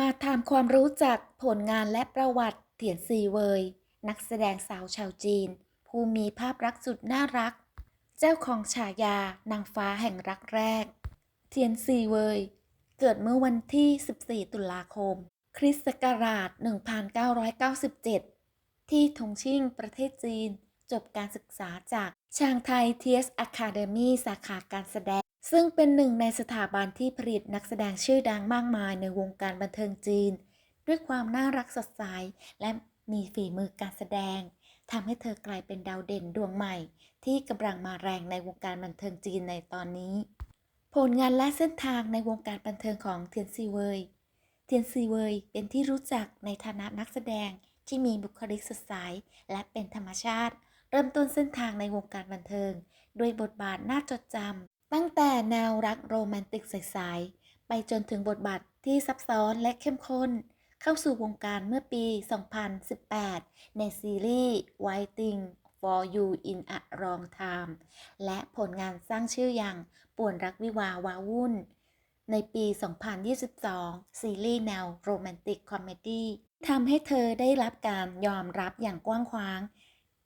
มาทำความรู้จักผลงานและประวัติเถียนซีเวย นักแสดงสาวชาวจีน ผู้มีภาพลักษณ์สุดน่ารัก เจ้าของฉายานางฟ้าแห่งรักแรก เทียนซีเวย เกิดเมื่อวันที่ 14 ตุลาคม คริสต์ศักราช 1997 ที่ทงชิ่งประเทศจีน จบการศึกษาจากชางไทยเทียสอะคาเดมีสาขาการแสดง ซึ่งเป็นหนึ่งในสถาบันที่ผลิตนักแสดงชื่อดังมากมายในวงการบันเทิงจีน ด้วยความน่ารักสดใสและมีฝีมือการแสดงทำให้เธอกลายเป็นดาวเด่นดวงใหม่ ที่กำลังมาแรงในวงการบันเทิงจีนในตอนนี้ ผลงานและเส้นทางในวงการบันเทิงของเทียนซีเวยเทียนซีเวยเป็นที่รู้จักในฐานะนักแสดงที่มีบุคลิกสดใสและเป็นธรรมชาติ เริ่มต้นเส้นทางในวงการบันเทิง ด้วยบทบาทน่าจดจำ ตั้งแต่แนวรักโรแมนติกใสๆไปจนถึงบทบาทที่ซับซ้อนและเข้มข้น เข้าสู่วงการเมื่อปี 2018 ในซีรีส์ Waiting for You in a Long Time และผลงานสร้างชื่ออย่างป่วนรักวิวาวาวุ่น ในปี 2022 ซีรีส์แนวโรแมนติกคอมเมดี้ทำให้เธอได้รับการยอมรับอย่างกว้างขวาง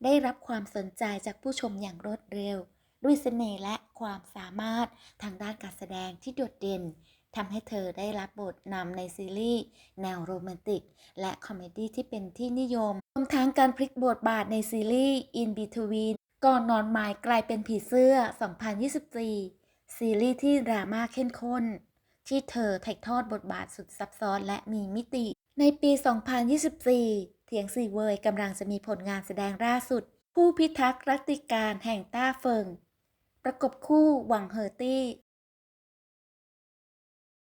ได้รับความสนใจจากผู้ชมอย่างรวดเร็ว ด้วยเสน่ห์และความสามารถทางด้านการแสดงที่โดดเด่นทำให้เธอได้รับบทนำในซีรีส์แนวโรแมนติก และคอมเมดี้ที่เป็นที่นิยมรวมทั้งการพลิกบทบาทในซีรีส์ In Between ก่อนนอนหมายกลายเป็นผีเสื้อ 2024 ซีรีส์ที่ดราม่าเข้มข้น ที่เธอถ่ายทอดบทบาทสุดซับซ้อนและมีมิติ ในปี 2024เถียงซีเวยกำลังจะมีผลงานแสดงล่าสุด ผู้พิทักษ์รัตติการแห่งต้าเฟิง ประกบคู่หวังเหอตี้